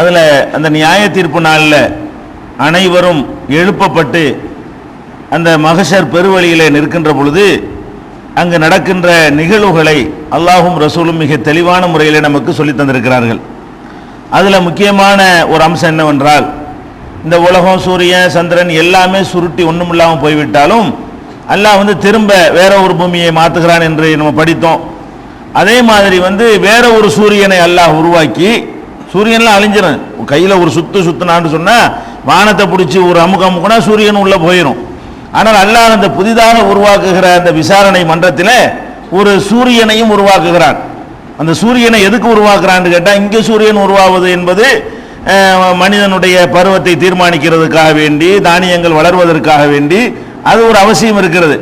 அதில் அந்த நியாய தீர்ப்பு நாளில் அனைவரும் எழுப்பப்பட்டு அந்த மகஷர் பெருவழியிலே நிற்கின்ற பொழுது அங்கு நடக்கின்ற நிகழ்வுகளை அல்லாஹும் ரசூலும் மிக தெளிவான முறையில் நமக்கு சொல்லித் தந்திருக்கிறார்கள். அதில் முக்கியமான ஒரு அம்சம் என்னவென்றால் இந்த உலகம் சூரியன் சந்திரன் எல்லாமே சுருட்டி ஒன்றும் இல்லாமல் போய்விட்டாலும் அல்லாஹ் வந்து திரும்ப வேற ஒரு பூமியை மாற்றுகிறான் என்று நம்ம படித்தோம். அதே மாதிரி வந்து வேற ஒரு சூரியனை அல்லாஹ் உருவாக்கி சூரியன்லாம் அழிஞ்சிடும் கையில் ஒரு சுத்து சுத்தினான்னு சொன்னால் வானத்தை பிடிச்சி ஒரு அமுக்கு அமுக்குனா சூரியன் உள்ளே போயிடும் ஆனால் அல்லாஹ் அந்த புதிதாக உருவாக்குகிற அந்த விசாரணை மன்றத்தில் ஒரு சூரியனையும் உருவாக்குகிறான். அந்த சூரியனை எதுக்கு உருவாக்குறான்னு கேட்டால் இங்கே சூரியன் உருவாவது என்பது மனிதனுடைய பருவத்தை தீர்மானிக்கிறதுக்காக வேண்டி தானியங்கள் வளர்வதற்காக வேண்டி அது ஒரு அவசியம் இருக்கிறது.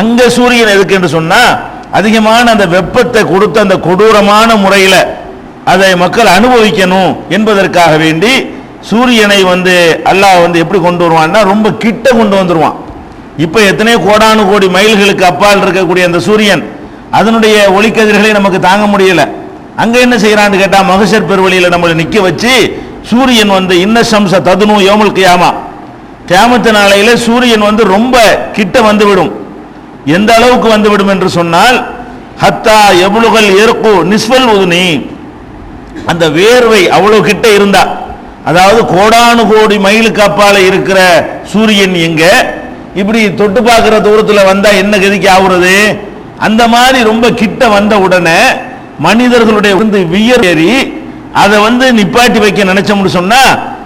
அங்கே சூரியன் எதுக்கு என்று சொன்னால் அதிகமான அந்த வெப்பத்தை கொடுத்து அந்த கொடூரமான முறையில் அதை மக்கள் அனுபவிக்கணும் என்பதற்காக வேண்டி சூரியனை வந்து அல்லாஹ் வந்து எப்படி கொண்டு வருவான்னா ரொம்ப கிட்ட கொண்டு வந்துடுவான் இப்போ எத்தனையோ கோடானு கோடி மைல்களுக்கு அப்பால் இருக்கக்கூடிய அந்த சூரியன் அதனுடைய ஒளிக்கதிர்களை நமக்கு தாங்க முடியல. அங்க என்ன செய்யறான்னு கேட்டா மகசர் பெருவழியில நம்மளை நிக்க வச்சு சூரியன் வந்து இன்ன சம்ச ததுனு யோமல் கியாமா. கியாமத்து நாளையில சூரியன் வந்து ரொம்ப கிட்ட வந்துவிடும். எந்த அளவுக்கு வந்துவிடும் என்று சொன்னால் ஹத்தா எவ்வளவுகள் இருக்கும் நிஸ்வல் உதுனி. அந்த வேர்வை அவ்வளவு கிட்ட இருந்தா அதாவது கோடானு கோடி மைலுக்கு அப்பால இருக்கிற சூரியன் எங்க? இப்படி தொட்டு பார்க்கிற தூரத்துல வந்தா என்ன கதிக்கு ஆகுறது அந்த மாதிரி ரொம்ப கிட்ட வந்த உடனே மனிதர்களுடைய வந்து வியர் ஏறி அதை வந்து நிப்பாட்டி வைக்க நினைச்சோம்னு சொன்னா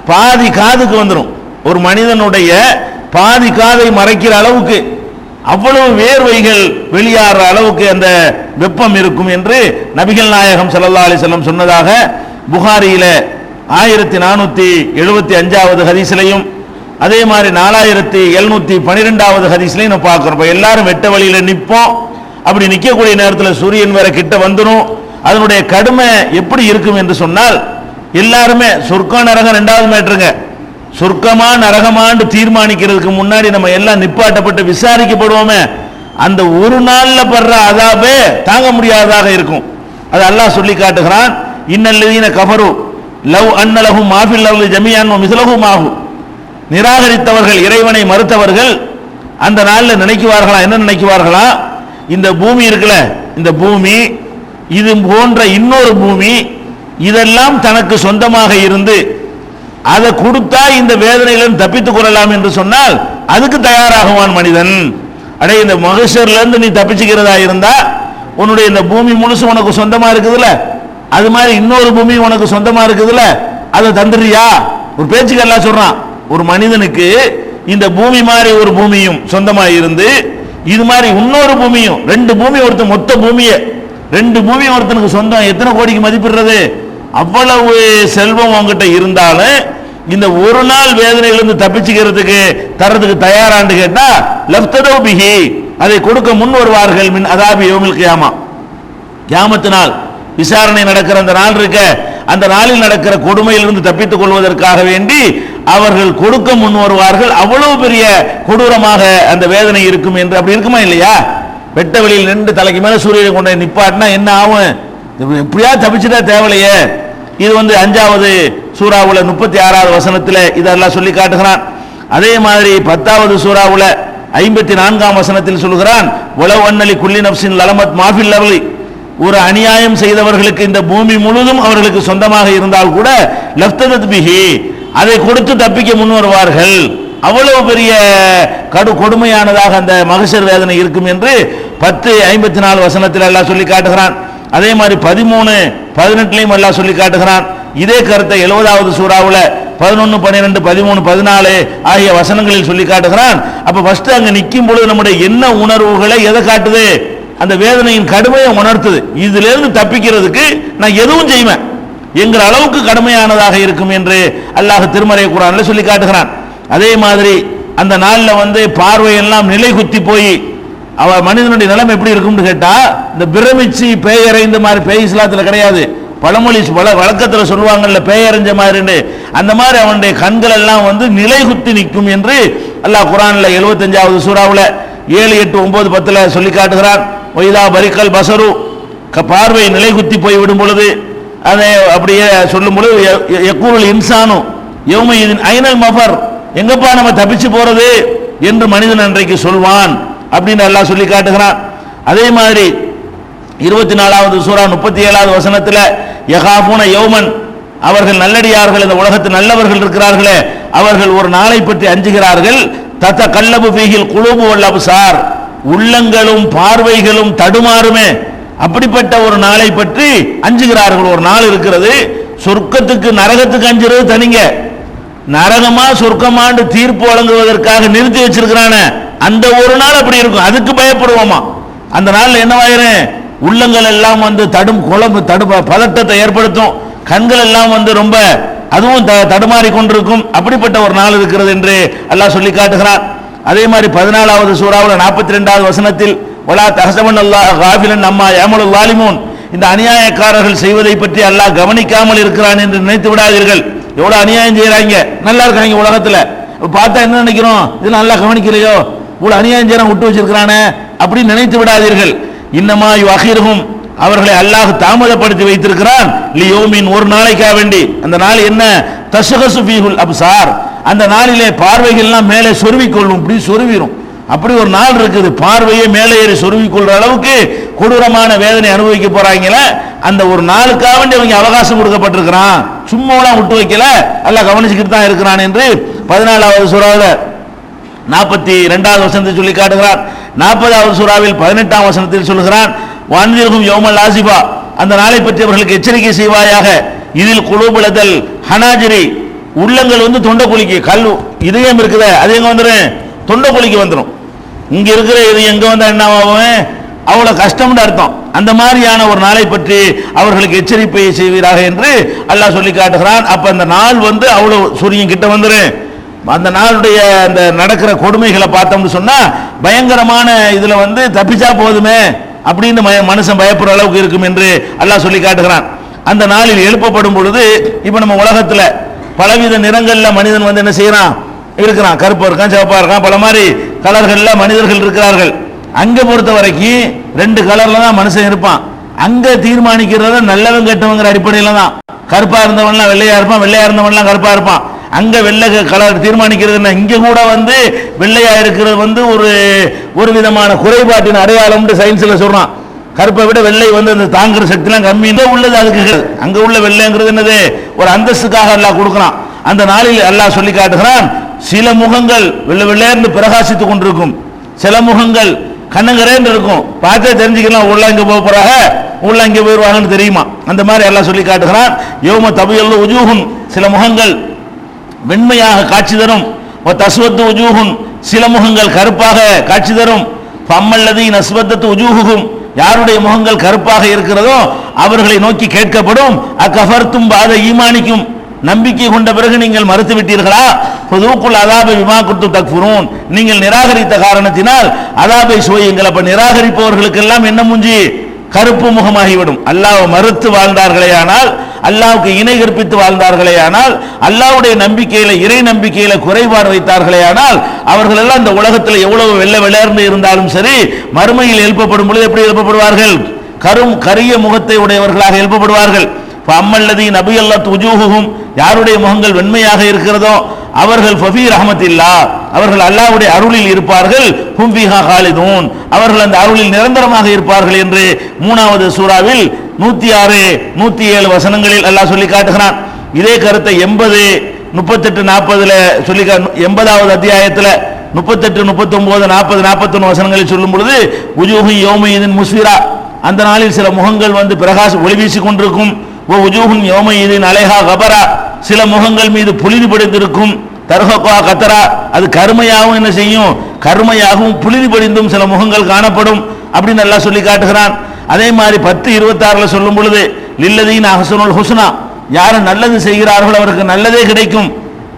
பாதி காதுக்கு வந்துடும் ஒரு மனிதனுடைய பாதி காதை மறைக்கிற அளவுக்கு அவ்வளவு வேர்வைகள் வெளியாற அளவுக்கு அந்த வெப்பம் இருக்கும் என்று நபிகள் நாயகம் சல்லா அலைஹி சொன்னதாக புகாரியில ஆயிரத்தி நானூத்தி எழுபத்தி அஞ்சாவது ஹதீஸ்லையும் அதே மாதிரி நாலாயிரத்தி எழுநூத்தி பன்னிரெண்டாவது ஹதீஸ்லையும் நம்ம பார்க்கிறோம். எல்லாரும் வெட்ட வழியில நிற்போம் அப்படி நிற்கக்கூடிய நேரத்தில் சூரியன் வேற கிட்ட வந்துடும் அதனுடைய கடுமை எப்படி இருக்கும் என்று சொன்னால் எல்லாருமே சொர்க்கம் நரகம் ரெண்டாவது மேட்ருங்க சொர்க்கமா நரகமான்னு தீர்மானிக்கிறதுக்கு முன்னாடி நம்ம எல்லாம் நிப்பாட்டப்பட்டு விசாரிக்கப்படுவோமே. அந்த ஒரு நாள்ல படுற அதாபே தாங்க முடியாததாக இருக்கும். அது அல்லாஹ் சொல்லி காட்டுகிறான் இன்னல்லதீன கபரு லவ் அன்னலகும் மாஃபில் அவர்கள் ஜமியான் மிசலகும் ஆகும் நிராகரித்தவர்கள் இறைவனை மறுத்தவர்கள் அந்த நாளில் நினைக்குவார்களா என்ன நினைக்குவார்களா? இந்த பூமி இருக்குல்ல இந்த பூமி இது போன்ற இன்னொரு பூமி இதெல்லாம் தனக்கு சொந்தமாக இருந்து அதை கொடுத்தா இந்த வேதனையிலிருந்து தப்பித்துக் கொள்ளலாம் என்று சொன்னால் அதுக்கு தயாராகுவான் மனிதன். அடே இந்த மகசர்ல இருந்து நீ தப்பிச்சுக்கிறதா இருந்தா உன்னுடைய இந்த பூமி முழுசும் உனக்கு சொந்தமா இருக்குதுல்ல? அது மாதிரி இன்னொரு பூமி உனக்கு சொந்தமா இருக்குதுல்ல? அதை தந்துடுறியா? ஒரு பேச்சுக்கு எல்லாம் சொல்றான். ஒரு மனிதனுக்கு இந்த பூமி மாதிரி ஒரு பூமியும் சொந்தமா இருந்து இது மாதிரி இன்னொரு பூமியும் ரெண்டு பூமி ஒருத்தன் மொத்த பூமியை ரெண்டு பூமி ஒருத்தனுக்கு சொந்தம் எத்தனை கோடிக்கு மதிப்பிடுறது? அவ்வளவு செல்வம் உங்ககிட்ட இருந்தாலும் இந்த ஒரு நாள் வேதனையிலிருந்து தப்பிச்சுக்கிறதுக்கு தரதுக்கு தயாரான்னு கேட்டா லப்ததோ பிகி அதை கொடுக்க முன் வருவார்கள் மின் அதாபி யோமில் கியாமா. கியாமத்து நாள். விசாரணை நடக்கிற அந்த நாள் இருக்க அந்த நாளில் நடக்கிற கொடுமையிலிருந்து தப்பித்துக் கொள்வதற்காக வேண்டி அவர்கள் கொடுக்க முன் வருவார்கள். அவ்வளவு பெரிய கொடூரமாக அந்த வேதனை இருக்கும் என்று அப்படி இருக்குமா இல்லையா? வெட்ட வெளியில் நின்று தலைக்கு மேல சூரியனை கொண்டு நிப்பாட்டினா என்ன ஆகும்? எப்படியா தப்பிச்சுட்டா தேவலையே இது வந்து அஞ்சாவது சூறாவுல முப்பத்தி ஆறாவது வசனத்தில் இதெல்லாம் சொல்லி காட்டுகிறான். அதே மாதிரி பத்தாவது சூறாவுல ஐம்பத்தி நான்காம் வசனத்தில் சொல்கிறான் உளவு அண்ணலி குல்லி நப்சின் லலமத் மாஃபில் லவலி ஒரு அநியாயம் செய்தவர்களுக்கு இந்த பூமி முழுதும் அவர்களுக்கு சொந்தமாக இருந்தால் கூட லப்ததத் பிஹி. அதை கொடுத்து தப்பிக்க முன் வருவார்கள். அவ்வளவு பெரிய கடு கொடுமையானதாக அந்த மகசர் வேதனை இருக்கும் என்று பத்து ஐம்பத்தி நாலு வசனத்தில் எல்லாம் சொல்லி காட்டுகிறான். அதே மாதிரி பதிமூணு பதினெட்டுலையும் எல்லாம் சொல்லி காட்டுகிறான். இதே கருத்தை எழுபதாவது சூறாவில் பதினொன்று பன்னிரெண்டு பதிமூணு பதினாலு ஆகிய வசனங்களில் சொல்லி காட்டுகிறான். அப்ப ஃபர்ஸ்ட் அங்க நிற்கும் பொழுது நம்முடைய என்ன உணர்வுகளை எதை காட்டுது? அந்த வேதனையின் கடுமையை உணர்த்துது. இதுல இருந்து தப்பிக்கிறதுக்கு நான் எதுவும் செய்வேன். என்கிற அளவுக்கு கடுமையானதாக இருக்கும் என்று அல்லாஹ் திருமறை குரான்ல சொல்லி காட்டுகிறான். அதே மாதிரி அந்த நாளில் வந்து பார்வையெல்லாம் நிலை குத்தி போய் அவ மனிதனுடைய நிலைமை எப்படி இருக்கும்னு கேட்டா இந்த பிரமிச்சு இந்த மாதிரி பேய் இஸ்லாத்துல கிடையாது. பழமொழி பல வழக்கத்தில் சொல்லுவாங்கல்ல பேயறிஞ்ச மாதிரின்னு. அந்த மாதிரி அவனுடைய கண்கள் எல்லாம் வந்து நிலை குத்தி நிற்கும் என்று அல்லாஹ் குரான்ல எழுபத்தஞ்சாவது சூறாவில் ஏழு எட்டு ஒன்பது பத்தில் சொல்லி காட்டுகிறான். ஒய்தா பரிக்கல் பசரு. க- பார்வை நிலை குத்தி போய் விடும் பொழுது அதை அப்படியே சொல்லும் பொழுது எக்கூருள் இன்சானும் எவ்வளோ இதன் ஐனல் மஃபர். எங்கப்பா நம்ம தப்பிச்சு போறது? என்று மனிதன் அன்றைக்கு சொல்வான். அப்படின்னு எல்லாம் சொல்லி காட்டுகிறான். அதே மாதிரி இருபத்தி நாலாவது சூரா முப்பத்தி ஏழாவது வசனத்தில் யகாபூன யௌமன். அவர்கள் நல்லடியார்கள் இந்த உலகத்தில் நல்லவர்கள் இருக்கிறார்களே அவர்கள் ஒரு நாளை பற்றி அஞ்சுகிறார்கள். தத்த கல்லபு பீகில் குழுபு வல்லபுசார் உள்ளங்களும் பார்வைகளும் தடுமாறுமே. அப்படிப்பட்ட ஒரு நாளை பற்றி அஞ்சுகிறார்கள். ஒரு நாள் இருக்கிறது சொர்க்கத்துக்கு நரகத்துக்கு அஞ்சுறது தனிங்க. நரகமா சொர்க்கமாண்டு தீர்ப்பு வழங்குவதற்காக நிறுத்தி வச்சிருக்கிறானே. அந்த ஒரு நாள் அப்படி இருக்கும். அதுக்கு பயப்படுவோமா? அந்த நாளில் என்னவாயிரும் உள்ளங்கள் எல்லாம் வந்து தடும் குழம்பு தடு பதட்டத்தை ஏற்படுத்தும். கண்கள் எல்லாம் வந்து ரொம்ப அதுவும் த- தடுமாறி கொண்டிருக்கும். அப்படிப்பட்ட ஒரு நாள் இருக்கிறது என்று அல்லாஹ் சொல்லி காட்டுகிறான். அதே மாதிரி பதினாலாவது சூறாவில் நாற்பத்தி ரெண்டாவது வசனத்தில் வலா தகசவன் அல்லாஹ் காபிலன் அம்மா ஏமலு வாலிமூன் இந்த அநியாயக்காரர்கள் செய்வதை பற்றி அல்லாஹ் கவனிக்காமல் இருக்கிறான் என்று நினைத்து விடாதீர்கள். எவ்வளோ அநியாயம் செய்கிறாங்க நல்லா இருக்காங்க உலகத்தில். பார்த்தா என்ன நினைக்கிறோம்? இது நல்லா கவனிக்கலையோ? இவ்வளவு அநியாயம் செய்யறான் விட்டு வச்சிருக்கிறானே அப்படின்னு நினைத்து விடாதீர்கள். இன்னமா அகிர்ஹும் அவர்களை அல்லாஹ் தாமதப்படுத்தி வைத்திருக்கிறான். லியோமின் ஒரு நாளைக்கா வேண்டி. அந்த நாள் என்ன? தசகசு பீகுல் அப்சார். அந்த நாளிலே பார்வைகள்லாம் மேலே சொருவிக்கொள்ளும். இப்படி சொருவிரும். அப்படி ஒரு நாள் இருக்குது. பார்வையே மேலே ஏறி சொருவிக் கொள்ற அளவுக்கு கொடூரமான வேதனை அனுபவிக்க போறாங்களே. அந்த ஒரு நாளுக்காக வேண்டி அவங்க அவகாசம் கொடுக்கப்பட்டிருக்கிறான். சும்மாலாம் விட்டு வைக்கல. எல்லாம் கவனிச்சுக்கிட்டு தான் இருக்கிறான் என்று பதினாலாவது சுறாவில் நாற்பத்தி ரெண்டாவது வசனத்தில் சொல்லி காட்டுகிறான் நாற்பதாவது சூறாவில் பதினெட்டாம் வசனத்தில் சொல்லுகிறான் வான்வீர்கும் யோமல் ஆசிபா அந்த நாளை பற்றி அவர்களுக்கு எச்சரிக்கை செய்வாயாக. இதில் குழுபுலதல் ஹனாஜிரி உள்ளங்கள் வந்து தொண்டைக்குழிக்கு கல் இதயம் இருக்குதே அது எங்க வந்துடும் தொண்டைக்குழிக்கு வந்துடும் இங்க இருக்கிற இது எங்க வந்தா என்ன ஆகும்? அவ்வளவு கஷ்டம்னு அர்த்தம். அந்த மாதிரியான ஒரு நாளை பற்றி அவர்களுக்கு எச்சரிப்பை செய்வீராக என்று அல்லாஹ் சொல்லி காட்டுகிறான். அப்ப அந்த நாள் வந்து அவ்வளவு சூரியன் கிட்ட வந்துடும் அந்த நாளுடைய அந்த நடக்கிற கொடுமைகளை பார்த்தோம்னு சொன்னால் பயங்கரமான இதில் வந்து தப்பிச்சா போதுமே அப்படின்னு மனுஷன் பயப்படுற அளவுக்கு இருக்கும் என்று அல்லாஹ் சொல்லி காட்டுகிறான். அந்த நாளில் எழுப்பப்படும் பொழுது இப்போ நம்ம உலகத்தில் பலவித நிறங்களில் மனிதன் வந்து என்ன செய்கிறான் இருக்கிறான். கருப்பாக இருக்கான் சிவப்பாக இருக்கான் பல மாதிரி கலர்களில் மனிதர்கள் இருக்கிறார்கள். அங்கே பொறுத்த வரைக்கும் ரெண்டு கலரில் தான் மனுஷன் இருப்பான். அங்கே தீர்மானிக்கிறத நல்லவன் கெட்டவங்கிற அடிப்படையில் தான். கருப்பாக இருந்தவன்லாம் வெள்ளையாக இருப்பான் வெள்ளையாக இருந்தவன்லாம் கருப்பாக இருப்பான். அங்க வெள்ளை கலர் தீர்மானிக்கிறது இங்கே இங்க கூட வந்து வெள்ளையா இருக்கிறது வந்து ஒரு ஒரு விதமான குறைபாட்டின் அடையாளம்னு சயின்ஸ்ல சொல்றான். கருப்பை விட வெள்ளை வந்து அந்த தாங்குற சக்திலாம் கம்மி. உள்ளது அதுக்கு அங்கே அங்க உள்ள வெள்ளைங்கிறது என்னது? ஒரு அந்தஸ்துக்காக எல்லாம் கொடுக்குறான். அந்த நாளில் எல்லாம் சொல்லி காட்டுகிறான் சில முகங்கள் வெள்ளை வெள்ளையர்ந்து பிரகாசித்துக் கொண்டிருக்கும். சில முகங்கள் கண்ணங்கரேன்னு இருக்கும். பார்த்தே தெரிஞ்சுக்கலாம் உள்ள இங்க போக போறாங்க? உள்ள இங்க போயிருவாங்கன்னு தெரியுமா? அந்த மாதிரி எல்லாம் சொல்லி காட்டுகிறான். யோம தபியல்ல உஜூகும் சில முகங்கள் வெண்மையாக காட்சி தரும். தஸ்வத்து உஜூகும் சில முகங்கள் கருப்பாக காட்சி தரும். பம்மல்லதி நஸ்வத்தத்து உஜூகும் யாருடைய முகங்கள் கருப்பாக இருக்கிறதோ அவர்களை நோக்கி கேட்கப்படும். அக்கஃபர்த்தும் பாத ஈமானிக்கும் நம்பிக்கை கொண்ட பிறகு நீங்கள் மறுத்து விட்டீர்களா பொதுக்குள் அதாபை விமா கொடுத்து தக்ஃபுரூன். நீங்கள் நிராகரித்த காரணத்தினால் அதாபை சுவையுங்கள் அப்ப நிராகரிப்பவர்களுக்கெல்லாம் என்ன முஞ்சி? கருப்பு முகமாகிவிடும். அல்லாஹ் மறுத்து வாழ்ந்தார்களேயானால் அல்லாவுக்கு இணை கற்பித்து வாழ்ந்தார்களே ஆனால் அல்லாஹ்வுடைய நம்பிக்கையில இறை நம்பிக்கையில குறைபாடு வைத்தார்களேயானால் அவர்கள் எல்லாம் இந்த உலகத்தில் எவ்வளவு வெள்ள விளையாண்டு இருந்தாலும் சரி மறுமையில் எழுப்பப்படும் பொழுது எப்படி எழுப்பப்படுவார்கள்? கரும் கரிய முகத்தை உடையவர்களாக எழுப்பப்படுவார்கள். அம்மல்லதி நபி அல்லா துஜூகும் யாருடைய முகங்கள் வெண்மையாக இருக்கிறதோ அவர்கள் ஃபபீ ரஹமத்தில்லா அவர்கள் அல்லாஹ்வுடைய அருளில் இருப்பார்கள் ஹும்பிஹா காலிதூன் அவர்கள் அந்த அருளில் நிரந்தரமாக இருப்பார்கள் என்று மூணாவது சூறாவில் நூத்தி ஆறு நூத்தி ஏழு வசனங்களில் அல்லாஹ் சொல்லி காட்டுகிறான். இதே கருத்தை எண்பது முப்பத்தெட்டு நாற்பதுல சொல்லி கா- எண்பதாவது அத்தியாயத்தில் முப்பத்தெட்டு முப்பத்தொன்பது நாற்பது நாற்பத்தொன்னு வசனங்களில் சொல்லும் பொழுது உஜூஹி யோமையின் முஸ்விரா அந்த நாளில் சில முகங்கள் வந்து பிரகாசம் ஒளி கொண்டிருக்கும் ஓ உஜூஹுன் யோமையின் அலைஹா கபரா. சில முகங்கள் மீது புலிதி படிந்திருக்கும். தர்ஹகா கத்தரா. அது கருமையாகவும் என்ன செய்யும்? கருமையாகவும் புலிதி படிந்தும் சில முகங்கள் காணப்படும் அப்படின்னு நல்லா சொல்லி காட்டுகிறான். அதே மாதிரி பத்து இருபத்தாறுல சொல்லும் பொழுது லில்லதீன் அஹசனுல் ஹுஸ்னா யார் நல்லது செய்கிறார்களோ அவருக்கு நல்லதே கிடைக்கும்.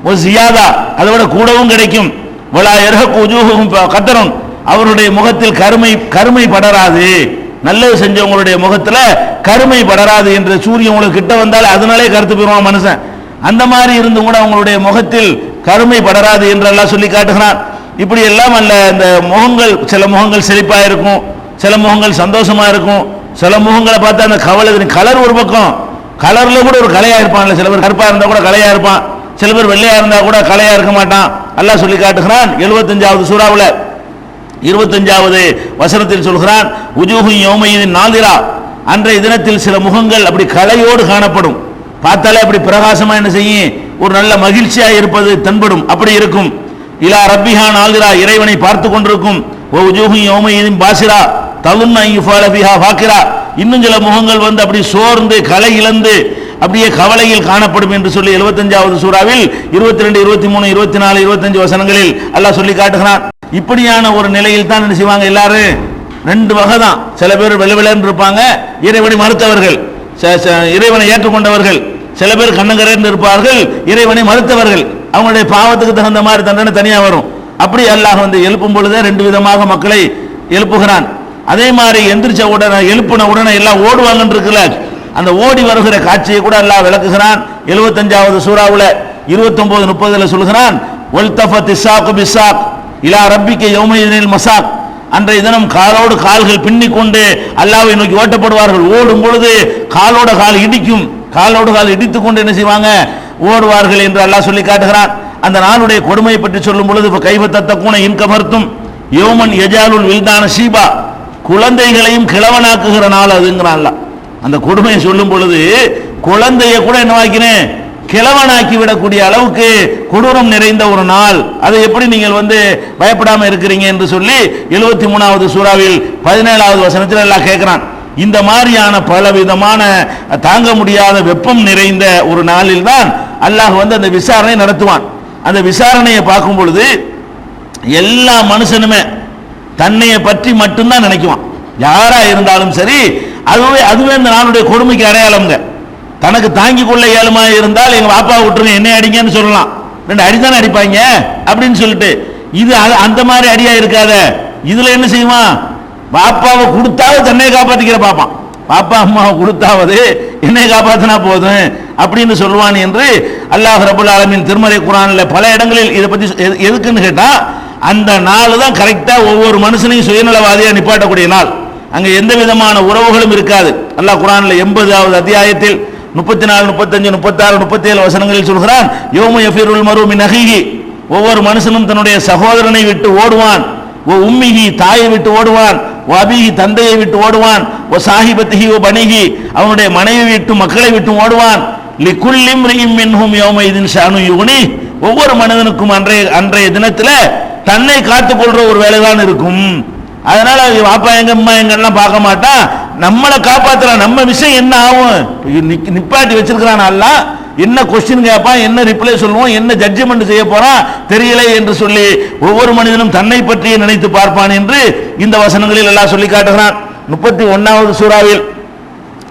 ஒரு சியாதா. அதை விட கூடவும் கிடைக்கும். வலா எரஹக்கு உஜூஹும் கத்தரும் அவருடைய முகத்தில் கருமை கருமை படராது. நல்லது செஞ்சவங்களுடைய முகத்துல கருமை படராது என்று சூரியன் உங்களுக்கு கிட்ட வந்தால் அதனாலே கருத்து போயிடுவான் மனுஷன். அந்த மாதிரி இருந்து கூட அவங்களுடைய முகத்தில் கருமை படராது என்றெல்லாம் சொல்லி காட்டுகிறான். இப்படி எல்லாம் அல்ல இந்த முகங்கள் சில முகங்கள் செழிப்பாக இருக்கும். சில முகங்கள் சந்தோஷமா இருக்கும். சில முகங்களை பார்த்தா அந்த கவலை கலர் ஒரு பக்கம். கலரில் கூட ஒரு கலையாக இருப்பான்ல. சில பேர் கருப்பாக இருந்தால் கூட கலையாக இருப்பான். சில பேர் வெள்ளையாக இருந்தால் கூட கலையாக இருக்க மாட்டான். அல்லாஹ் சொல்லி காட்டுகிறான் எழுபத்தஞ்சாவது சூறாவில். இருபத்தஞ்சாவது வசனத்தில் சொல்கிறான் உஜூஹு யோமையின் நாதிரா அன்றைய தினத்தில் சில முகங்கள் அப்படி கலையோடு காணப்படும். பார்த்தாலே அப்படி பிரகாசமாக என்ன செய்யும்? ஒரு நல்ல மகிழ்ச்சியாக இருப்பது தென்படும். அப்படி இருக்கும். இலா ரப்பிஹான் நாதிரா இறைவனை பார்த்து கொண்டிருக்கும். ஓ உஜூஹு யோமையின் பாசிரா. தலுன்ன யுஃபால பிஹா இன்னும் சில முகங்கள் வந்து அப்படி சோர்ந்து கலை இழந்து அப்படியே கவலையில் காணப்படும் என்று சொல்லி 75வது சூறாவில் 22 இருபத்தி மூணு இருபத்தி நாலு இருபத்தஞ்சு வசனங்களில் அல்லாஹ் சொல்லி காட்டுகிறான். இப்படியான ஒரு நிலையில் தான் என்ன செய்வாங்க எல்லாரும் ரெண்டு வகை தான். சில பேர் வெள்ளவெளன்னு இருப்பாங்க இறைவனை மறுத்தவர்கள். ச- ச- இறைவனை ஏற்றுக்கொண்டவர்கள். சில பேர் கண்ணங்கரேன்னு இருப்பார்கள் இறைவனை மறுத்தவர்கள். அவங்களுடைய பாவத்துக்கு தகுந்த மாதிரி தண்டனை தனியாக வரும். அப்படி அல்லாஹ் வந்து எழுப்பும் பொழுதே ரெண்டு விதமாக மக்களை எழுப்புகிறான். அதே மாதிரி எந்திரிச்ச உடனே எழுப்பின உடனே எல்லாம் ஓடுவாங்கன்னு இருக்குல்ல. அந்த ஓடி வருகிற காட்சியை கூட அல்லாஹ் விளக்குகிறான். 75வது சூறாவுல 29 முப்பதுல சொல்கிறான் இலா ரப்பிக்க யௌமையினில் மசாக். அன்றைய தினம் காலோடு கால்கள் பின்னிக் கொண்டு அல்லாஹ்வை நோக்கி ஓட்டப்படுவார்கள். ஓடும் பொழுது காலோட கால் இடிக்கும். காலோடு கால் இடித்துக் கொண்டு என்ன செய்வாங்க? ஓடுவார்கள் என்று அல்லாஹ் சொல்லி காட்டுகிறான். அந்த நாளுடைய கொடுமையை பற்றி சொல்லும் பொழுது கைவத்த தக்கூன இன்கமர்த்தும் யோமன் எஜாலுல் வில்தான ஷீபா. குழந்தைகளையும் கிழவனாக்குகிற நாள் அதுங்கிறான் அந்த கொடுமையை சொல்லும் பொழுது குழந்தைய கூட என்னவாக்கினேன் கிழவனாக்கி விடக்கூடிய அளவுக்கு கொடூரம் நிறைந்த ஒரு நாள். அதை எப்படி நீங்கள் வந்து பயப்படாம இருக்கிறீங்க என்று சொல்லி எழுபத்தி மூணாவது சூறாவில் பதினேழாவது வசனத்தில் எல்லாம் கேட்கிறான். இந்த மாதிரியான பல விதமான தாங்க முடியாத வெப்பம் நிறைந்த ஒரு நாளில் தான் அல்லாஹ் வந்து அந்த விசாரணை நடத்துவான். அந்த விசாரணையை பார்க்கும் பொழுது எல்லா மனுஷனுமே தன்னையை பற்றி மட்டும்தான் நினைக்குவான். யாரா இருந்தாலும் சரி அதுவே அதுவே இந்த நாளுடைய கொடுமைக்கு அடையாளம்ங்க. தனக்கு தாங்கி கொள்ள இயலுமா இருந்தால் எங்க பாப்பா விட்டுருங்க என்ன அடிங்கன்னு சொல்லலாம். ரெண்டு அடிதானே அடிப்பாங்க அப்படின்னு சொல்லிட்டு இது அது- அந்த மாதிரி அடியா இருக்காத. இதுல என்ன செய்வான்? பாப்பாவை கொடுத்தாவது தன்னை காப்பாத்திக்கிற பாப்பான். பாப்பா அம்மாவை கொடுத்தாவது என்னை காப்பாத்தினா போதும் அப்படின்னு சொல்லுவான் என்று அல்லாஹ் ரபுல் ஆலமின் திருமறை குரானில் பல இடங்களில் இதை பத்தி எது- எதுக்குன்னு கேட்டா அந்த நாள் தான் கரெக்டாக ஒவ்வொரு மனுஷனையும் சுயநலவாதியாக நிப்பாட்டக்கூடிய நாள். அங்கே எந்த விதமான உறவுகளும் இருக்காது. அல்லாஹ் குரானில் எண்பதாவது அத்தியாயத்தில் முப்பத்தி நாலு முப்பத்தஞ்சு முப்பத்தாறு முப்பத்தி ஏழு வசனங்களில் சொல்கிறான் யோமு எஃபிருல் மரு நகைகி ஒவ்வொரு மனுஷனும் தன்னுடைய சகோதரனை விட்டு ஓடுவான். ஓ உம்மிகி தாயை விட்டு ஓடுவான். ஓ அபிகி தந்தையை விட்டு ஓடுவான். ஓ சாஹிபத்திகி ஓ பணிகி அவனுடைய மனைவி விட்டு மக்களை விட்டு ஓடுவான். லிகுல்லிம் ரியும் மின்ஹும் யோமை இதின் ஷானு யுகுனி. ஒவ்வொரு மனிதனுக்கும் அன்றைய அன்றைய தினத்தில் தன்னை காத்துக்கொள்ற ஒரு வேலைதான் இருக்கும். அதனால வாப்பா எங்க அம்மா எங்கெல்லாம் பார்க்க மாட்டான் நம்மளை காப்பாத்துறான் நம்ம விஷயம் என்ன ஆகும்? நிப்பாட்டி வச்சிருக்கிறான் என்ன கொஸ்டின் கேட்பான் என்ன ரிப்ளை சொல்லுவோம் என்ன ஜட்ஜ்மெண்ட் செய்ய போறான் தெரியல என்று சொல்லி ஒவ்வொரு மனிதனும் தன்னை பற்றியே நினைத்து பார்ப்பான் என்று இந்த வசனங்களில் எல்லாம் சொல்லி காட்டுகிறான். முப்பத்தி ஒன்னாவது சூறாவில்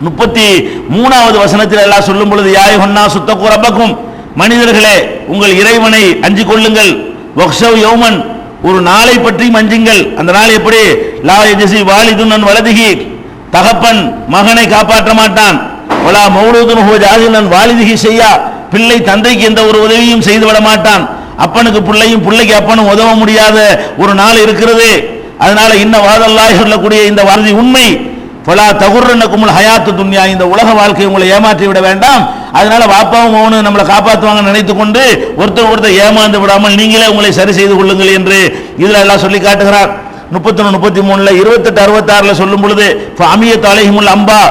முப்பத்தி மூணாவது வசனத்தில் எல்லாம் சொல்லும் பொழுது யாய் ஒன்னா சுத்தக்கு ரப்பக்கும். மனிதர்களே உங்கள் இறைவனை அஞ்சு கொள்ளுங்கள். வக்ஷவ் யௌமன். ஒரு நாளை பற்றி மஞ்சுங்கள். அந்த நாள் எப்படி? லா எஜசி வாலிதுன்னன் வலதுகி. தகப்பன் மகனை காப்பாற்ற மாட்டான். வலா மௌலூதுன் ஹோ ஜாதினன் வாலிதிகி செய்யா. பிள்ளை தந்தைக்கு எந்த ஒரு உதவியும் செய்து விட மாட்டான். அப்பனுக்கு பிள்ளையும் பிள்ளைக்கு அப்பனும் உதவ முடியாத ஒரு நாள் இருக்கிறது. அதனால இன்ன வாதல்லாய் சொல்லக்கூடிய இந்த வாரதி உண்மை. பலா கும்பல் ஹயாத்து துன்யா. இந்த உலக வாழ்க்கை உங்களை ஏமாற்றி விட வேண்டாம். அதனால வாப்பாவும் மௌனும் நம்மளை காப்பாற்றுவாங்க நினைத்து கொண்டு ஒருத்தர் ஒருத்தர் ஏமாந்து விடாமல் நீங்களே உங்களை சரி செய்து கொள்ளுங்கள் என்று இதில் எல்லாம் சொல்லி காட்டுகிறார். முப்பத்தொன்னு முப்பத்தி மூணுல இருபத்தெட்டு அறுபத்தாறுல சொல்லும் பொழுது அமிய தலைஹிமுல் அம்பா.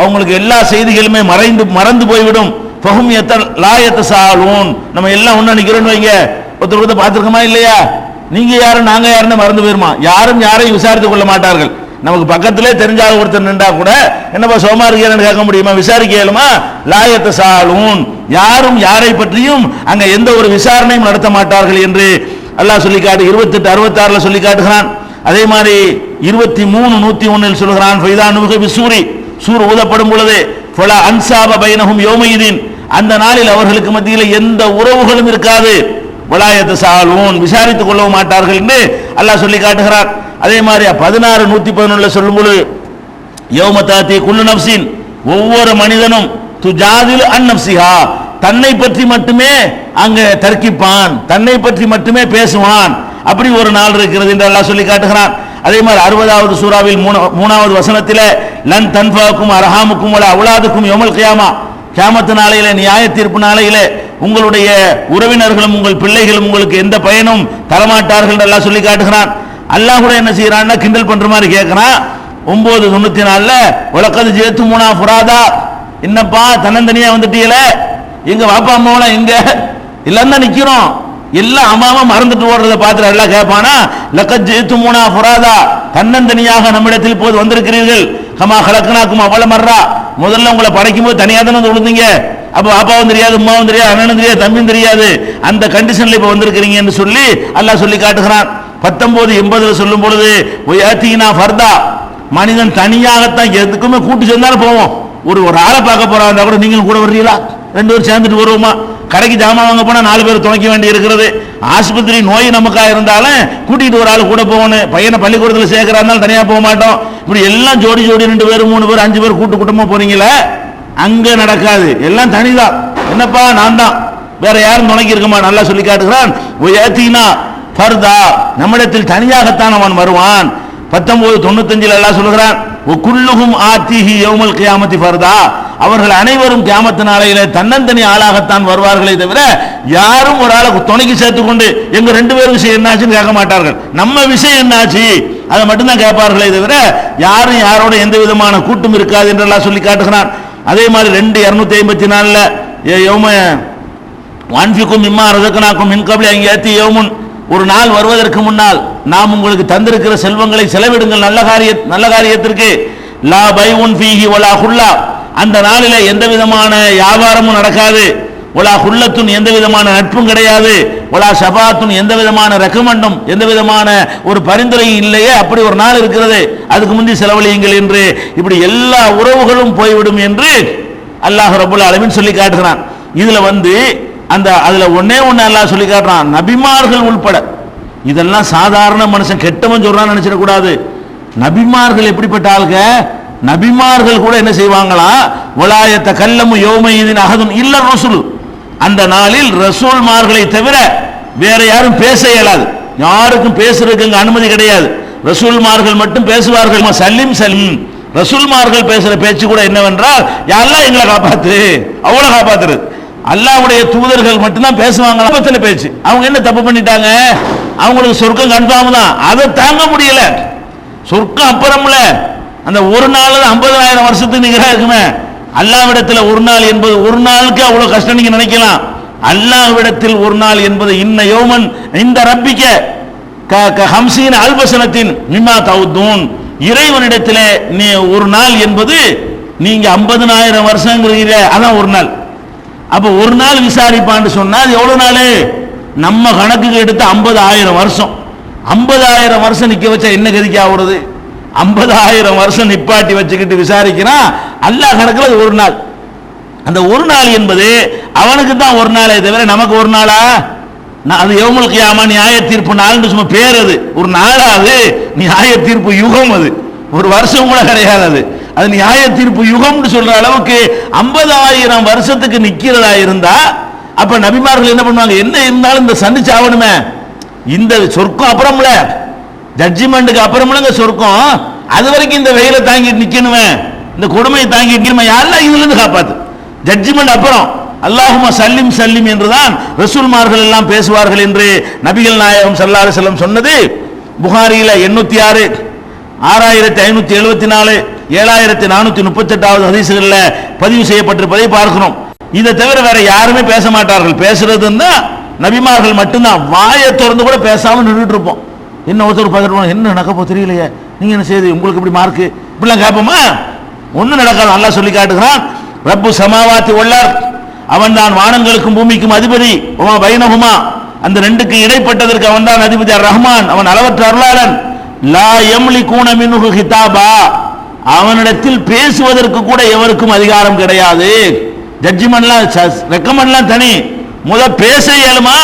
அவங்களுக்கு எல்லா செய்திகளுமே மறைந்து மறந்து போய்விடும். பகும் எத்த லாயத்த சாலூன் நம்ம எல்லாம் ஒன்று நிற்கிறோன்னு வைங்க. ஒருத்தர் ஒருத்தர் பார்த்துருக்கோமா இல்லையா? நீங்க யாரும் நாங்க யாருன்னு மறந்து போயிருமா? யாரும் யாரையும் விசாரித்துக் கொள்ள மாட்டார்கள். நமக்கு பக்கத்திலே தெரிஞ்சாக ஒருத்தர் நின்றா கூட என்னப்பா சோமா இருக்கேன்னு கேட்க முடியுமா? விசாரிக்க இயலுமா? லாயத்த சாலூன். யாரும் யாரை பற்றியும் அங்க எந்த ஒரு விசாரணையும் நடத்த மாட்டார்கள் என்று அல்லாஹ் சொல்லி காட்டு இருபத்தெட்டு அறுபத்தாறுல சொல்லி காட்டுகிறான். அதே மாதிரி இருபத்தி மூணு நூத்தி ஒன்னில் சொல்கிறான் ஃபைதான் நுகை சூரி சூர் ஊதப்படும் பொழுது பல அன்சாப பைனஹும் யோமயிதீன் அந்த நாளில் அவர்களுக்கு மத்தியில் எந்த உறவுகளும் இருக்காது. வலாயத்த சாலூன். விசாரித்துக் கொள்ளவும் மாட்டார்கள் என்று அல்லாஹ் சொல்லி காட்டுகிறார் அதே மாதிரி பதினாறு நூத்தி பதினொன்னுல சொல்லும் பொழுது யௌமதாத்தி குல்லு நப்சின் ஒவ்வொரு மனிதனும் துஜாதில் அந்நப்சிஹா தன்னை பற்றி மட்டுமே அங்க தர்க்கிப்பான் தன்னை பற்றி மட்டுமே பேசுவான். அப்படி ஒரு நாள் இருக்கிறது என்று அல்லாஹ் சொல்லி காட்டுகிறான். அதே மாதிரி அறுபதாவது சூறாவில் மூணாவது வசனத்தில் லன் தன்பாவுக்கும் அரஹாமுக்கும் உள்ள அவுலாதுக்கும் யோமல் கியாமா. கியாமத்து நாளையில நியாய தீர்ப்பு நாளையில உங்களுடைய உறவினர்களும் உங்கள் பிள்ளைகளும் உங்களுக்கு எந்த பயனும் தரமாட்டார்கள் எல்லாம் சொல்லி காட்டுகிறான். அல்லாஹ் கூட என்ன செய்யறான்னா கிண்டல் பண்ற மாதிரி கேட்கறான் ஒன்பது தொண்ணூத்தி நாலுல உலகது ஜேத்து மூணா புராதா என்னப்பா தன்னந்தனியா வந்துட்டீல எங்க வாப்பா அம்மாவெல்லாம் எங்க? எல்லாம் தான் நிக்கிறோம். எல்லாம் அம்மாவை மறந்துட்டு ஓடுறத பார்த்துட்டு எல்லாம் கேட்பானா லக்கத் ஜேத்து மூணா புராதா தன்னந்தனியாக நம்மிடத்தில் இப்போது வந்திருக்கிறீர்கள். கமா கலக்கனாக்கும் அவள மர்றா முதல்ல உங்களை படைக்கும் போது தனியாக தானே வந்து விழுந்தீங்க? அப்ப பாப்பாவும் தெரியாது உமாவும் தெரியாது அண்ணனும் தெரியாது தம்பியும் தெரியாது. அந்த கண்டிஷன்ல இப்ப வந்திருக்கிறீங்கன்னு சொல்லி அல்லாஹ் சொல்லி காட்டுகிறான். பத்தொன்பது எண்பதுல சொல்லும் பொழுது ஒய்யாத்தீனா ஃபர்தா. மனிதன் தனியாகத்தான் எதுக்குமே கூட்டு சேர்ந்தாலும் போவோம். ஒரு ஒரு ஆளை பார்க்க போறா கூட நீங்களும் கூட வர்றீங்களா? ரெண்டு பேரும் சேர்ந்துட்டு வருவோமா? கடைக்கு ஜாமான் வாங்க போனா நாலு பேர் துணைக்க வேண்டி இருக்கிறது. ஆஸ்பத்திரி நோய் நமக்கா இருந்தாலும் கூட்டிட்டு ஒரு ஆள் கூட போகணும். பையனை பள்ளிக்கூடத்தில் சேர்க்கறா இருந்தாலும் தனியா போக மாட்டோம். இப்படி எல்லாம் ஜோடி ஜோடி ரெண்டு பேர் மூணு பேர் அஞ்சு பேர் கூட்டு கூட்டமா போறீங்களே அங்க நடக்காது. எல்லாம் தனிதான். என்னப்பா நான் தான் வேற யாரும் துணைக்கு இருக்குமா? நல்லா சொல்லி காட்டுகிறான். ஏத்தீனா ஃபர்தா நம்மிடத்தில் தனியாகத்தான் அவன் வருவான். பத்தொன்பது தொண்ணூத்தஞ்சில் எல்லாம் சொல்லுகிறான் குல்லுகும் ஆத்திஹி யௌமல் கியாமத்தி ஃபர்தா. அவர்கள் அனைவரும் கியாமத்து நாளையில தன்னந்தனி ஆளாகத்தான் வருவார்களே தவிர யாரும் ஒரு ஆளை துணைக்கு சேர்த்து கொண்டு எங்க ரெண்டு பேரும் விஷயம் என்னாச்சுன்னு கேட்க மாட்டார்கள். நம்ம விஷயம் என்னாச்சு? அதை மட்டும்தான் கேட்பார்களே தவிர யாரும் யாரோட எந்த விதமான கூட்டும் இருக்காது என்றெல்லாம் சொல்லி காட்டுகிறான். அதே மாதிரி ரெண்டு இரநூத்தி ஐம்பத்தி நாலுல யௌம வான்பிக்கும் இம்மா ரதக்கனாக்கும் மின்கபலி அங்கே ஏற்றி யோமுன். ஒரு நாள் வருவதற்கு முன்னால் நாம் உங்களுக்கு தந்திருக்கிற செல்வங்களை செலவிடுங்கள். நல்ல காரிய நல்ல காரியத்திற்கு. லா பை உன் ஃபீஹி ஒலா ஹுல்லா. அந்த நாளில் எந்த விதமான வியாபாரமும் நடக்காது. ஒலா ஹுல்லத்துன் எந்த விதமான நட்பும் கிடையாது. ஒலா ஷபாத்துன் எந்த விதமான ரெக்கமெண்டும் எந்த விதமான ஒரு பரிந்துரையும் இல்லையே. அப்படி ஒரு நாள் இருக்கிறது. அதுக்கு முந்தி செலவழியுங்கள் என்று. இப்படி எல்லா உறவுகளும் போய்விடும் என்று அல்லாஹ் ரபுல் அளவின் சொல்லி காட்டுகிறான். இதில் வந்து அந்த அதுல ஒன்னே ஒன்று எல்லாம் சொல்லி காட்டுறான் நபிமார்கள் உள்பட. இதெல்லாம் சாதாரண மனுஷன் கெட்டவன் சொல்றான்னு நினைச்சிடக்கூடாது. நபிமார்கள் எப்படிப்பட்ட ஆளுங்க நபிமார்கள் கூட என்ன செய்வாங்களாம் வலாயத்த கல்லமு யோமையின் அகதும் இல்ல ரசூல். அந்த நாளில் ரசூல்மார்களை தவிர வேற யாரும் பேச இயலாது. யாருக்கும் பேசுறதுக்கு அனுமதி கிடையாது. ரசூல்மார்கள் மட்டும் பேசுவார்கள். சல்லிம் சல்லிம். ரசூல்மார்கள் பேசுற பேச்சு கூட என்னவென்றால் யாரெல்லாம் எங்களை காப்பாத்து. அவ்வளவு காப்பாத்துறது அல்லாவுடைய தூதர்கள் மட்டும்தான் பேசுவாங்க ஆபத்துல பேச்சு அவங்க என்ன தப்பு பண்ணிட்டாங்க? அவங்களுக்கு சொர்க்கம் கன்ஃபார்ம் தான். அதை தாங்க முடியல. சொர்க்கம் அப்புறம்ல அந்த ஒரு நாள் ஐம்பதாயிரம் வருஷத்துக்கு நிகராக இருக்குமே. அல்லாவிடத்தில் ஒரு நாள் என்பது ஒரு நாளுக்கு அவ்வளோ கஷ்டம் நீங்க நினைக்கலாம். அல்லாவிடத்தில் ஒரு நாள் என்பது இன்ன யோமன் இந்த ரப்பிக்க க- க- ஹம்சீன் அல்பசனத்தின் மிம்மா தவுத்தூன். இறைவனிடத்தில் நீ ஒரு நாள் என்பது நீங்க ஐம்பதனாயிரம் வருஷங்கிறீங்க அதான் ஒரு நாள். அப்ப ஒரு நாள் விசாரிப்பான்னு சொன்னா அது எவ்வளவு நாள்? நம்ம கணக்குக்கு எடுத்து ஐம்பது ஆயிரம் வருஷம். ஐம்பதாயிரம் வருஷம் நிக்க வச்சா என்ன கதிக்கு ஆகுறது ஐம்பதாயிரம் வருஷம் நிப்பாட்டி வச்சுக்கிட்டு விசாரிக்கிறான் அல்லாஹ் கணக்கில் அது ஒரு நாள். அந்த ஒரு நாள் என்பது அவனுக்கு தான் ஒரு நாளே தவிர நமக்கு ஒரு நாளா? நான் அது யௌமுல் கியாமா நியாய தீர்ப்பு நாள்னு சும்மா பேர் அது. ஒரு நாளாது நியாய தீர்ப்பு யுகம் அது. ஒரு வருஷம் கூட கிடையாது அது. அது நியாய தீர்ப்பு யுகம்னு சொல்ற அளவுக்கு ஐம்பதாயிரம் வருஷத்துக்கு நிக்கிறதா இருந்தா அப்ப நபிமார்கள் என்ன பண்ணுவாங்க? என்ன இருந்தாலும் இந்த சந்திச்சு ஆகணுமே. இந்த சொர்க்கம் அப்புறம்ல. ஜட்ஜிமெண்ட்டுக்கு இந்த சொர்க்கம். அது வரைக்கும் இந்த வெயிலை தாங்கிட்டு நிக்கணுமே. இந்த கொடுமையை தாங்கிட்டு நிக்கணுமே. யாரெல்லாம் இதுல இருந்து காப்பாத்து? ஜட்ஜிமெண்ட் அப்புறம். அல்லாஹுமா சல்லிம் சல்லிம் என்றுதான் ரசூல்மார்கள் எல்லாம் பேசுவார்கள் என்று நபிகள் நாயகம் ஸல்லல்லாஹு செல்லம் சொன்னது. புகாரியில எண்ணூத்தி ஆறு ஆறாயிரத்தி ஐநூத்தி எழுபத்தி நாலு ஏழாயிரத்தி நானூத்தி முப்பத்தி எட்டாவது பதிவு செய்யப்பட்டிருப்பதை பார்க்கிறோம். இதை தவிர வேற யாருமே பேச மாட்டார்கள். பேசுறதுன்னா நபிமார்கள் மட்டும்தான். வாயை திறந்து கூட பேசாமல் நின்றுட்டு இருப்போம். என்ன ஒருத்தர் பார்த்துட்டு என்ன நடக்கப்போ தெரியலையே. நீங்க என்ன செய்யுது உங்களுக்கு இப்படி மார்க்கு இப்படிலாம் கேட்போமா? ஒன்றும் நடக்காது. நல்லா சொல்லி காட்டுகிறான். ரப்பு சமாவாத்தி உள்ளார் அவன் தான் வானங்களுக்கும் பூமிக்கும் அதிபதி. உமா பைனகுமா அந்த ரெண்டுக்கு இடைப்பட்டதற்கு அவன் தான் அதிபதி ரஹ்மான் அவன் அளவற்ற அருளாளன். லா எம்லி கூணமின் ஹிதாபா அவனிடத்தில் பேசுவதற்கு கூட எவருக்கும் அதிகாரம் கிடையாது. ஜட்ஜிமெண்ட்லாம் ரெக்கமெண்ட்லாம் தனி. முத பேச இயலுமா?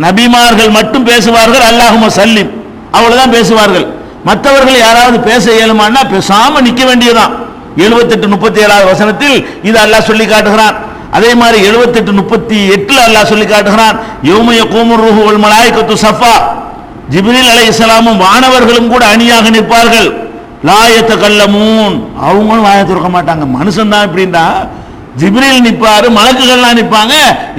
நபிமார்கள் மட்டும் பேசுவார்கள் அல்லாஹும சல்லிம் அவ்வளவுதான் பேசுவார்கள். மற்றவர்கள் யாராவது பேச இயலுமான்னா பேசாம நிக்க வேண்டியதுதான். எழுபத்தெட்டு முப்பத்தி ஏழாவது வசனத்தில் இது அல்லாஹ் சொல்லி காட்டுகிறான். அதே மாதிரி எழுபத்தெட்டு முப்பத்தி எட்டுல அல்லாஹ் சொல்லி காட்டுகிறான். யோமய கோமுர் ரூஹு வல் மலாய்கத்து சஃபா. ஜிப்ரீல் அலை இஸ்லாமும் வானவர்களும் கூட அணியாக நிற்பார்கள். லாயத்த கல்லமூன் அவங்களும் வாயை திறக்க மாட்டாங்க. மனுஷன் தான் இப்படின்னா ஜிப்ரில் நிற்பாரு மலக்குகள்லாம் நிற்பாங்க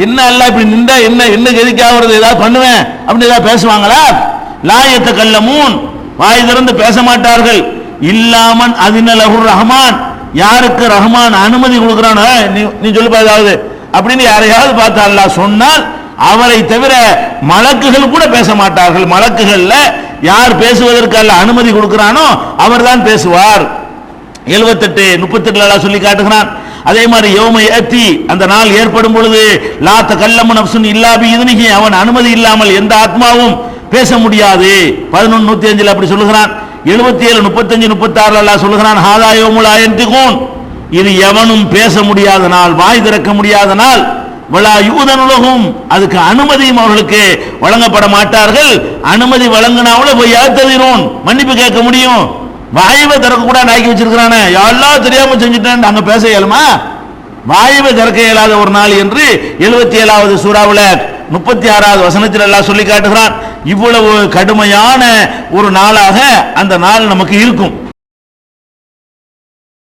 என்ன எல்லாம் இப்படி நின்றா என்ன என்ன கதிக்காவது ஏதாவது பண்ணுவேன் அப்படின்னு ஏதாவது பேசுவாங்களா? லாயத்த கல்லமூன் வாய் திறந்து பேச மாட்டார்கள். இல்லாமன் அதினலகுர் ரஹ்மான். யாருக்கு ரஹ்மான் அனுமதி கொடுக்குறானோ நீ நீ சொல்லுப்பா ஏதாவது. அப்படின்னு யாரையாவது பார்த்து அல்லாஹ் சொன்னால் அவரை தவிர மலக்குகள் கூட பேச மாட்டார்கள். மலக்குகள்ல யார் பேசுவதற்கு அல்ல அனுமதி கொடுக்கிறானோ அவர்தான் பேசுவார். எழுபத்தெட்டு முப்பத்தெட்டுல சொல்லி காட்டுகிறான். அதே மாதிரி யோம ஏத்தி அந்த நாள் ஏற்படும் பொழுது லாத்த கல்லம்மன் அப்சுன் இல்லாபி இதுனிகி அவன் அனுமதி இல்லாமல் எந்த ஆத்மாவும் பேச முடியாது. பதினொன்று நூத்தி அஞ்சுல அப்படி சொல்லுகிறான். எழுபத்தி ஏழு முப்பத்தஞ்சு முப்பத்தி ஆறுல அல்லா சொல்லுகிறான் ஹாதா யோமுலா ஆயந்திகூன் இது எவனும் பேச முடியாத நாள் வாய் திறக்க முடியாத நாள். விழா யூதனுலகும். அதுக்கு அனுமதியும் அவர்களுக்கு வழங்கப்பட மாட்டார்கள். அனுமதி வழங்கினாவில போய் யாத்ததிரோன் மன்னிப்பு கேட்க முடியும். வாயுவை திறக்க நாய்க்கு வச்சிருக்கிறானே. எல்லாம் தெரியாம செஞ்சுட்டேன் அங்க பேச இயலுமா? வாயுவை திறக்க இயலாத ஒரு நாள் என்று எழுபத்தி ஏழாவது சூறாவில் முப்பத்தி ஆறாவது வசனத்தில் எல்லாம் சொல்லி காட்டுகிறான். இவ்வளவு கடுமையான ஒரு நாளாக அந்த நாள் நமக்கு இருக்கும்.